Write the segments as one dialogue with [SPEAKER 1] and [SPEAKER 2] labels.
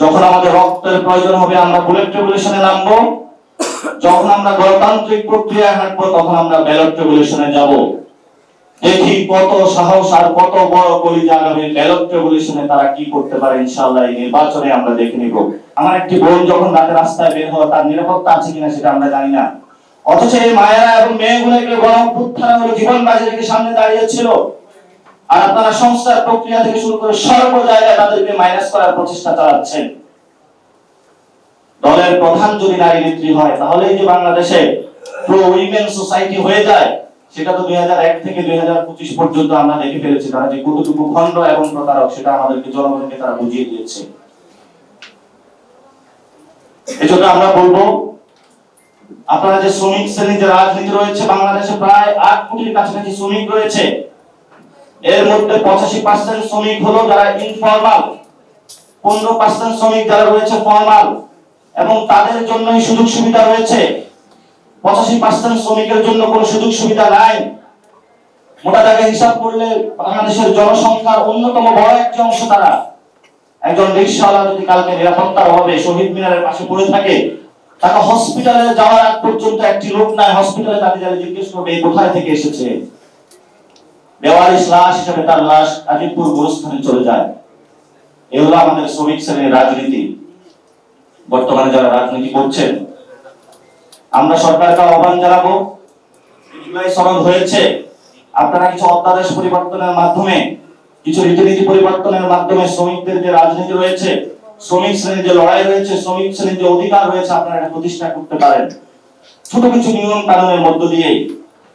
[SPEAKER 1] যখন আমাদের রক্তের প্রয়োজন হবে, আমরা বুলেট রেগুলেশনে নামবো। যখন আমরা গণতান্ত্রিক প্রক্রিয়া হাঁটবো, তখন আমরা ব্যালট রেগুলেশনে যাব। দেখি কত সাহস আর কত বড় কলিজা আগামী ব্যালট রেগুলেশনে তারা কি করতে পারে, ইনশাআল্লাহ এই নির্বাচনে আমরা দেখে নিব। আমার একটি বোন যখন রাতে রাস্তায় বের হয় তার নিরাপত্তা আছে কিনা সেটা আমরা জানি না। অথচ এই মায়েরা এবং মেয়েগুলোকে গণ হলো জীবন বাজি রেখে সামনে দাঁড়িয়েছিল। আর আপনারা সংস্কার প্রক্রিয়া থেকে শুরু করে সর্ব জায়গায় তাদেরকে মাইনাস করার প্রচেষ্টা চালাচ্ছেন। দলের প্রধান যদি নারী নেত্রী হয় তাহলে যে বাংলাদেশে প্রো উইমেন সোসাইটি হয়ে যায়, সেটা তো দুই থেকে দুই পর্যন্ত আমরা দেখে ফেলেছি। তারা যে কতটুকু খণ্ড এবং প্রতারক, সেটা আমাদেরকে জনগণকে তারা বুঝিয়ে দিয়েছে। এজন্য আমরা বলব, আপনারা যে শ্রমিক শ্রেণির যে রাজনীতি রয়েছে বাংলাদেশে, প্রায় আট কোটির কাছাকাছি শ্রমিক রয়েছে। এর মধ্যে পঁচাশি পার্সেন্ট শ্রমিক হলো যারা ইনফর্মাল পনেরো পার্সেন্ট শ্রমিক যারা রয়েছে ফর্মাল এবং তাদের জন্যই সুযোগ সুবিধা রয়েছে। পঁচাশি পার্সেন্ট শ্রমিকের জন্য কোনো সুযোগ সুবিধা নাই। মোটা দাগে হিসাব করলে বাংলাদেশের জনসংখ্যার অন্যতম বড় একটি অংশ তারা। একজন রিক্সাওয়ালা যদি কালকে নিরাপত্তার অভাবে শহীদ মিনারের পাশে পড়ে থাকে, তাকে হসপিটালে যাওয়ার আগ পর্যন্ত একটি লোক নাই। হসপিটালে তাকে যারা জিজ্ঞেস করবে, এই কোথায় থেকে এসেছে? বেওয়ারিশ লাশ হিসেবে তার লাশ আজিমপুর গুরুস্থানে চলে যায়। এগুলো আমাদের শ্রমিক শ্রেণির রাজনীতি। বর্তমানে যারা রাজনীতি করছেন, আমরা সরকারকে আহ্বান জানাব জুলাই সনদ হয়েছে। আপনারা কিছু অধ্যাদেশ পরিবর্তনের মাধ্যমে, কিছু রীতিনীতি পরিবর্তনের মাধ্যমে শ্রমিকদের যে রাজনীতি রয়েছে, শ্রমিক শ্রেণির যে লড়াই রয়েছে, শ্রমিক শ্রেণির যে অধিকার রয়েছে, আপনারা এটা প্রতিষ্ঠা করতে পারেন। ছোট কিছু নিয়ম কানুনের মধ্য দিয়েই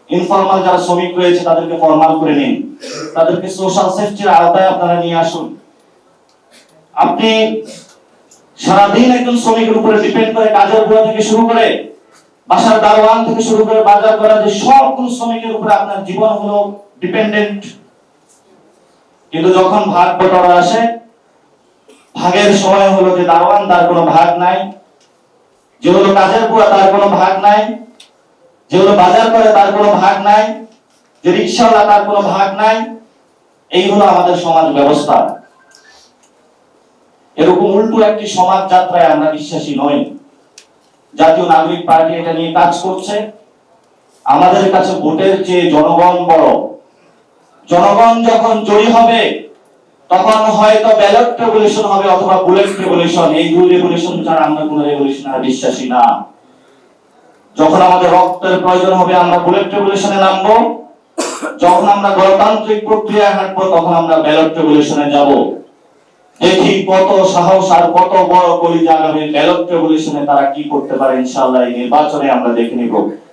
[SPEAKER 1] ইনফর্মাল যারা শ্রমিক রয়েছে, তাদেরকে ফর্মাল করে নিন। তাদেরকে সোশ্যাল সেফটির আওতায় আপনারা নিয়ে আসুন। আপনি সারাদিন একজন শ্রমিকের উপরে ডিপেন্ড করে কাজের বুয়া থেকে শুরু করে, বাসার দারোয়ান থেকে শুরু করে বাজার করা যে সবগুলো শ্রমিকের উপরে আপনার জীবন হলো ডিপেন্ডেন্ট কিন্তু যখন ভাগ বটরা আসে, ভাগের সময় হলো যে দারোয়ান, তার কোনো ভাগ নাই। যে হলো কাজের বুয়া তার কোনো ভাগ নাই। যে হলো বাজার করে, তার কোনো ভাগ নাই। যে রিক্সাওয়ালা তার কোনো ভাগ নাই। এই হলো আমাদের সমাজ ব্যবস্থা। এরকম উল্টো একটি সমাজ যাত্রায় আমরা বিশ্বাসী নই। জাতীয় নাগরিক পার্টি এটা নিয়ে কাজ করছে। আমাদের কাছে ভোটের চেয়ে জনগণ বড়। জনগণ যখন জয়ী হবে, তখন হয়তো ব্যালট রেভলিউশন হবে অথবা বুলেট রেভলিউশন এই দুই রেভলিউশন ছাড়া আমরা কোনো রেভলিউশন আর বিশ্বাসী না। যখন আমাদের রক্তের প্রয়োজন হবে, আমরা বুলেট রেভলিউশনে নামবো। যখন আমরা গণতান্ত্রিক প্রক্রিয়া হাঁটবো, তখন আমরা ব্যালট রেভলিউশনে যাব। দেখি কত সাহস আর কত বড় কলিজা আগামী ব্যালট রেভলিউশনে তারা কি করতে পারে, ইনশাআল্লাহ এই নির্বাচনে আমরা দেখে নিব।